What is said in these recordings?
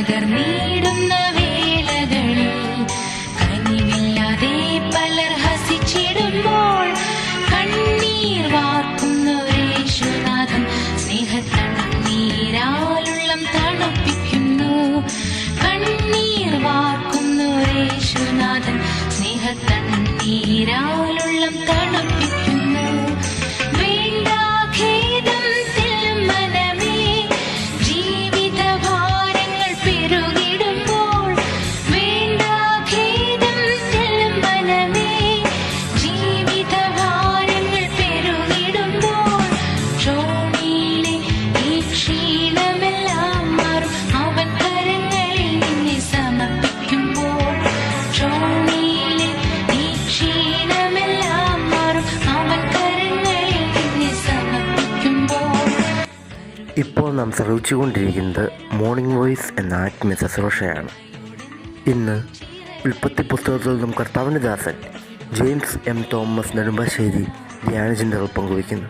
തകർന്നിടുന്ന ഇപ്പോൾ നാം ശ്രവിച്ചുകൊണ്ടിരിക്കുന്നത് morning voice എന്ന ആത്മീയ ശുശ്രൂഷയാണ്. ഇന്ന് ഉൽപ്പത്തി പുസ്തകത്തിൽ നിന്നും കർത്താവിന്റെ ദാസൻ ജെയിംസ് എം തോമസ് നെടുമ്പാശ്ശേരി ധ്യാനചിന്തകൾ പങ്കുവയ്ക്കുന്നു.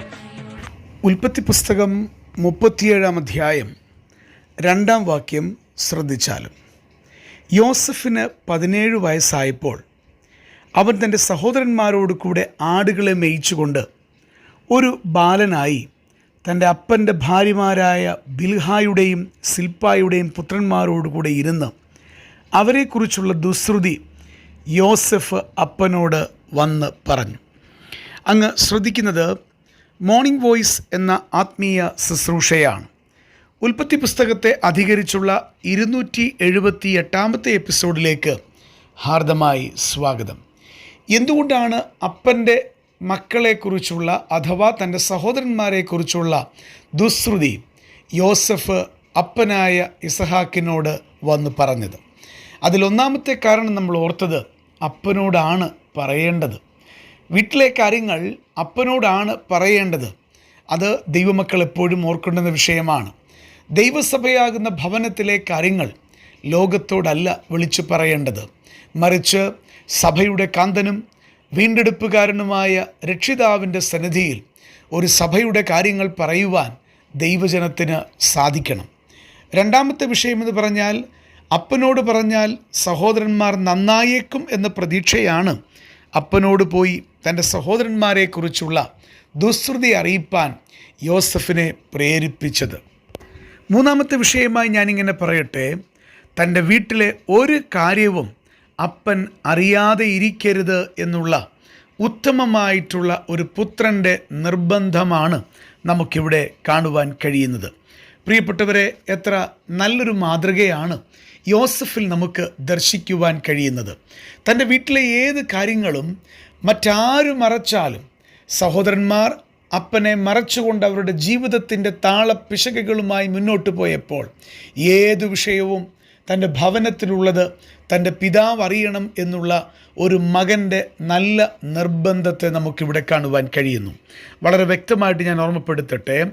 ഉൽപ്പത്തി പുസ്തകം മുപ്പത്തിയേഴാം അധ്യായം രണ്ടാം വാക്യം ശ്രദ്ധിച്ചാലും. യോസഫിന് പതിനേഴ് വയസ്സായപ്പോൾ അവൻ തന്റെ സഹോദരന്മാരോട് കൂടെ ആടുകളെ മേയിച്ചുകൊണ്ട് ഒരു ബാലനായി തന്റെ അപ്പന്റെ ഭാര്യമാരായ ബിൽഹായുടെയും സിൽപ്പായുടെയും പുത്രന്മാരോടുകൂടെ ഇരുന്ന് അവരെക്കുറിച്ചുള്ള ദുശ്രുതി യോസഫ് അപ്പനോട് വന്ന് പറഞ്ഞു. അങ്ങ് ശ്രദ്ധിക്കുന്നത് മോർണിംഗ് വോയിസ് എന്ന ആത്മീയ ശുശ്രൂഷയാണ്. ഉൽപ്പത്തി പുസ്തകത്തെ അധികരിച്ചുള്ള ഇരുന്നൂറ്റി എഴുപത്തി എട്ടാമത്തെ എപ്പിസോഡിലേക്ക് ഹാർദമായി സ്വാഗതം. എന്തുകൊണ്ടാണ് അപ്പന്റെ മക്കളെക്കുറിച്ചുള്ള അഥവാ തന്റെ സഹോദരന്മാരെക്കുറിച്ചുള്ള ദുശ്രുതി യോസഫ് അപ്പനായ ഇസഹാക്കിനോട് വന്ന് പറഞ്ഞത്. അതിലൊന്നാമത്തെ കാരണം നമ്മൾ ഓർത്തത് അപ്പനോടാണ് പറയേണ്ടത്. വീട്ടിലെ കാര്യങ്ങൾ അപ്പനോടാണ് പറയേണ്ടത്. അത് ദൈവമക്കൾ എപ്പോഴും ഓർക്കേണ്ടുന്ന വിഷയമാണ്. ദൈവസഭയാകുന്ന ഭവനത്തിലെ കാര്യങ്ങൾ ലോകത്തോടല്ല വിളിച്ചു പറയേണ്ടത്. മറിച്ച് സഭയുടെ കാന്തനും വീണ്ടെടുപ്പുകാരനുമായ രക്ഷിതാവിന്റെ സന്നിധിയിൽ ഒരു സഭയുടെ കാര്യങ്ങൾ പറയുവാൻ ദൈവജനത്തിന് സാധിക്കണം. രണ്ടാമത്തെ വിഷയമെന്ന് പറഞ്ഞാൽ അപ്പനോട് പറഞ്ഞാൽ സഹോദരന്മാർ നന്നായേക്കും എന്ന പ്രതീക്ഷയാണ് അപ്പനോട് പോയി തന്റെ സഹോദരന്മാരെക്കുറിച്ചുള്ള ദുസ്തൃതി അറിയിപ്പാൻ യോസഫിനെ പ്രേരിപ്പിച്ചത്. മൂന്നാമത്തെ വിഷയമായി ഞാനിങ്ങനെ പറയട്ടെ തന്റെ വീട്ടിലെ ഒരു കാര്യവും അപ്പൻ അറിയാതെ ഇരിക്കരുത് എന്നുള്ള ഉത്തമമായിട്ടുള്ള ഒരു പുത്രന്റെ നിർബന്ധമാണ് നമുക്കിവിടെ കാണുവാൻ കഴിയുന്നത്. പ്രിയപ്പെട്ടവരെ എത്ര നല്ലൊരു മാതൃകയാണ് യോസഫിൽ നമുക്ക് ദർശിക്കുവാൻ കഴിയുന്നത്. തന്റെ വീട്ടിലെ ഏത് കാര്യങ്ങളും മറ്റാരും മറച്ചാലും സഹോദരന്മാർ അപ്പനെ മറച്ചുകൊണ്ട് അവരുടെ ജീവിതത്തിന്റെ താളപ്പിശകുകളുമായി മുന്നോട്ട് പോയപ്പോൾ ഏതു വിഷയവും തന്റെ ഭവനത്തിലുള്ളത് തന്റെ പിതാവ് അറിയണം എന്നുള്ള ഒരു മകന്റെ നല്ല നിർബന്ധത്തെ നമുക്കിവിടെ കാണുവാൻ കഴിയുന്നു. വളരെ വ്യക്തമായിട്ട് ഞാൻ ഓർമ്മപ്പെടുത്തട്ടെ.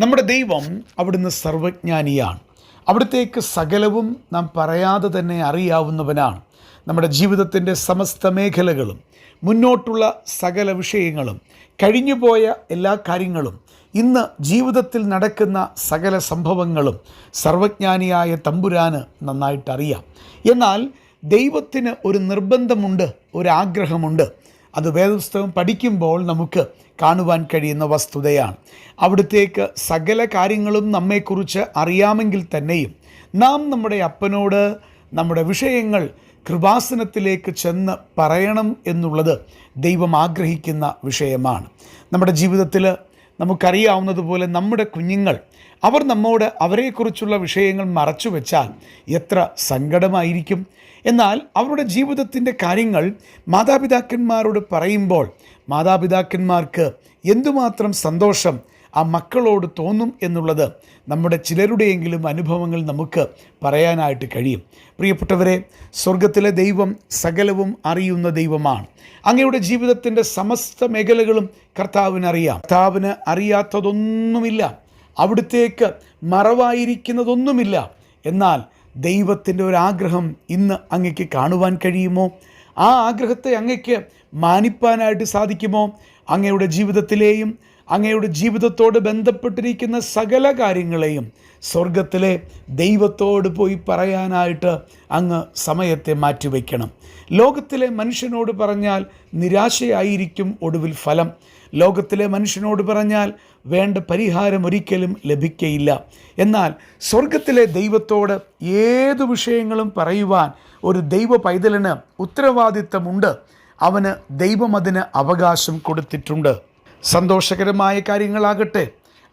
നമ്മുടെ ദൈവം അവിടുന്ന് സർവജ്ഞാനിയാണ്. അവിടത്തേക്ക് സകലവും നാം പറയാതെ തന്നെ അറിയാവുന്നവനാണ്. നമ്മുടെ ജീവിതത്തിന്റെ സമസ്ത മേഖലകളും മുന്നോട്ടുള്ള സകല വിഷയങ്ങളും കഴിഞ്ഞുപോയ എല്ലാ കാര്യങ്ങളും ഇന്ന് ജീവിതത്തിൽ നടക്കുന്ന സകല സംഭവങ്ങളും സർവജ്ഞാനിയായ തമ്പുരാന് നന്നായിട്ട് അറിയാം എന്നാൽ ദൈവത്തിന് ഒരു നിർബന്ധമുണ്ട് ഒരാഗ്രഹമുണ്ട്. അത് വേദപുസ്തകം പഠിക്കുമ്പോൾ നമുക്ക് കാണുവാൻ കഴിയുന്ന വസ്തുതയാണ്. അവിടത്തേക്ക് സകല കാര്യങ്ങളും നമ്മെക്കുറിച്ച് അറിയാമെങ്കിൽ തന്നെയും നാം നമ്മുടെ അപ്പനോട് നമ്മുടെ വിഷയങ്ങൾ കൃപാസനത്തിലേക്ക് ചെന്ന് പറയണം എന്നുള്ളത് ദൈവം ആഗ്രഹിക്കുന്ന വിഷയമാണ്. നമ്മുടെ ജീവിതത്തിൽ നമുക്കറിയാവുന്നതുപോലെ നമ്മുടെ കുഞ്ഞുങ്ങൾ അവർ നമ്മോട് അവരെക്കുറിച്ചുള്ള വിഷയങ്ങൾ മറച്ചു വെച്ചാൽ എത്ര സങ്കടമായിരിക്കും. എന്നാൽ അവരുടെ ജീവിതത്തിന്റെ കാര്യങ്ങൾ മാതാപിതാക്കന്മാരോട് പറയുമ്പോൾ മാതാപിതാക്കന്മാർക്ക് എന്തുമാത്രം സന്തോഷം ആ മക്കളോട് തോന്നും എന്നുള്ളത് നമ്മുടെ ചിലരുടെയെങ്കിലും അനുഭവങ്ങൾ നമുക്ക് പറയാനായിട്ട് കഴിയും. പ്രിയപ്പെട്ടവരെ സ്വർഗത്തിലെ ദൈവം സകലവും അറിയുന്ന ദൈവമാണ്. അങ്ങയുടെ ജീവിതത്തിന്റെ സമസ്ത മേഖലകളും കർത്താവിനറിയാം. കർത്താവിന് അറിയാത്തതൊന്നുമില്ല. അവിടുത്തേക്ക് മറവായിരിക്കുന്നതൊന്നുമില്ല. എന്നാൽ ദൈവത്തിന്റെ ഒരാഗ്രഹം ഇന്ന് അങ്ങയ്ക്ക് കാണുവാൻ കഴിയുമോ? ആ ആഗ്രഹത്തെ അങ്ങയ്ക്ക് മാനിപ്പാനായിട്ട് സാധിക്കുമോ? അങ്ങയുടെ ജീവിതത്തിലെയും അങ്ങയുടെ ജീവിതത്തോട് ബന്ധപ്പെട്ടിരിക്കുന്ന സകല കാര്യങ്ങളെയും സ്വർഗത്തിലെ ദൈവത്തോട് പോയി പറയാനായിട്ട് അങ്ങ് സമയത്തെ മാറ്റിവെക്കണം. ലോകത്തിലെ മനുഷ്യനോട് പറഞ്ഞാൽ നിരാശയായിരിക്കും ഒടുവിൽ ഫലം. ലോകത്തിലെ മനുഷ്യനോട് പറഞ്ഞാൽ വേണ്ട പരിഹാരം ഒരിക്കലും ലഭിക്കയില്ല. എന്നാൽ സ്വർഗത്തിലെ ദൈവത്തോട് ഏതു വിഷയങ്ങളും പറയുവാൻ ഒരു ദൈവ പൈതലിന് ഉത്തരവാദിത്തമുണ്ട്. അവന് ദൈവം അതിന് അവകാശം കൊടുത്തിട്ടുണ്ട്. സന്തോഷകരമായ കാര്യങ്ങളാകട്ടെ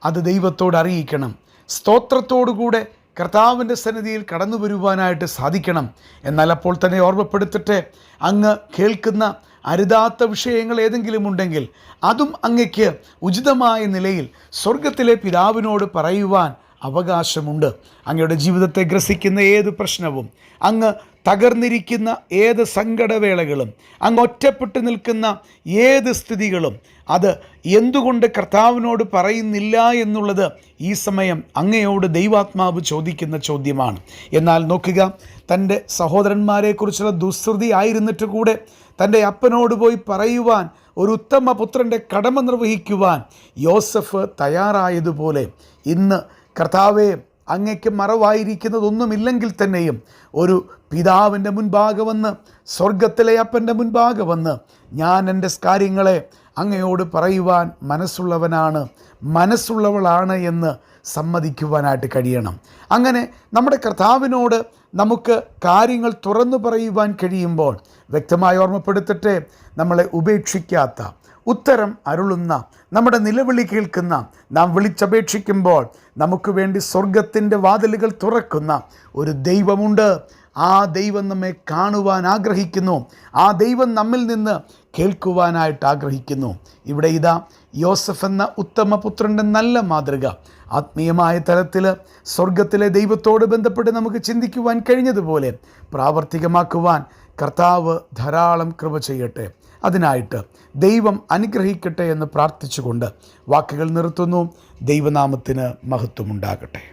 അത് ദൈവത്തോട് അറിയിക്കണം. സ്തോത്രത്തോടുകൂടെ കർത്താവിന്റെ സന്നിധിയിൽ കടന്നു വരുവാനായിട്ട് സാധിക്കണം. എന്നാൽ അപ്പോൾ തന്നെ ഓർമ്മപ്പെടുത്തിട്ട് അങ്ങ് കേൾക്കുന്ന അരുതാത്ത വിഷയങ്ങൾ ഏതെങ്കിലും ഉണ്ടെങ്കിൽ അതും അങ്ങയ്ക്ക് ഉചിതമായ നിലയിൽ സ്വർഗത്തിലെ പിതാവിനോട് പറയുവാൻ അവകാശമുണ്ട്. അങ്ങയുടെ ജീവിതത്തെ ഗ്രസിക്കുന്ന ഏത് പ്രശ്നവും അങ്ങ് തകർന്നിരിക്കുന്ന ഏത് സങ്കടവേളകളും അങ്ങ് ഒറ്റപ്പെട്ടു നിൽക്കുന്ന ഏത് സ്ഥിതികളും അത് എന്തുകൊണ്ട് കർത്താവിനോട് പറയുന്നില്ല എന്നുള്ളത് ഈ സമയം അങ്ങയോട് ദൈവാത്മാവ് ചോദിക്കുന്ന ചോദ്യമാണ്. എന്നാൽ നോക്കുക തന്റെ സഹോദരന്മാരെക്കുറിച്ചുള്ള ദുസ്തൃതി ആയിരുന്നിട്ട് കൂടെ തന്റെ അപ്പനോട് പോയി പറയുവാൻ ഒരു ഉത്തമ പുത്രന്റെ കടമ നിർവഹിക്കുവാൻ യോസഫ് തയ്യാറായതുപോലെ ഇന്ന് കർത്താവെ അങ്ങയ്ക്ക് മറവായിരിക്കുന്നതൊന്നുമില്ലെങ്കിൽ തന്നെയും ഒരു പിതാവിന്റെ മുൻപാകെ വന്ന് സ്വർഗത്തിലെ അപ്പന്റെ മുൻപാകെ വന്ന് ഞാൻ എന്റെ കാര്യങ്ങളെ അങ്ങയോട് പറയുവാൻ മനസ്സുള്ളവനാണ് മനസ്സുള്ളവളാണ് എന്ന് സമ്മതിക്കുവാനായിട്ട് കഴിയണം. അങ്ങനെ നമ്മുടെ കർത്താവിനോട് നമുക്ക് കാര്യങ്ങൾ തുറന്നു പറയുവാൻ കഴിയുമ്പോൾ വ്യക്തമായി ഓർമ്മപ്പെടുത്തട്ടെ നമ്മളെ ഉപേക്ഷിക്കാത്ത ഉത്തരം അരുളുന്ന നമ്മുടെ നിലവിളി കേൾക്കുന്ന നാം വിളിച്ചപേക്ഷിക്കുമ്പോൾ നമുക്ക് വേണ്ടി സ്വർഗത്തിന്റെ വാതിലുകൾ തുറക്കുന്ന ഒരു ദൈവമുണ്ട്. ആ ദൈവം നമ്മെ കാണുവാൻ ആഗ്രഹിക്കുന്നു. ആ ദൈവം നമ്മിൽ നിന്ന് കേൾക്കുവാനായിട്ട് ആഗ്രഹിക്കുന്നു. ഇവിടെ ഇതാ യോസഫ് എന്ന ഉത്തമ പുത്രന്റെ നല്ല മാതൃക. ആത്മീയമായ തലത്തിൽ സ്വർഗത്തിലെ ദൈവത്തോട് ബന്ധപ്പെട്ട് നമുക്ക് ചിന്തിക്കുവാൻ കഴിഞ്ഞതുപോലെ പ്രാവർത്തികമാക്കുവാൻ കർത്താവ് ധാരാളം കൃപ ചെയ്യട്ടെ. അതിനായിട്ട് ദൈവം അനുഗ്രഹിക്കട്ടെ എന്ന് പ്രാർത്ഥിച്ചുകൊണ്ട് വാക്കുകൾ നിർത്തുന്നു. ദൈവനാമത്തിന് മഹത്വമുണ്ടാകട്ടെ.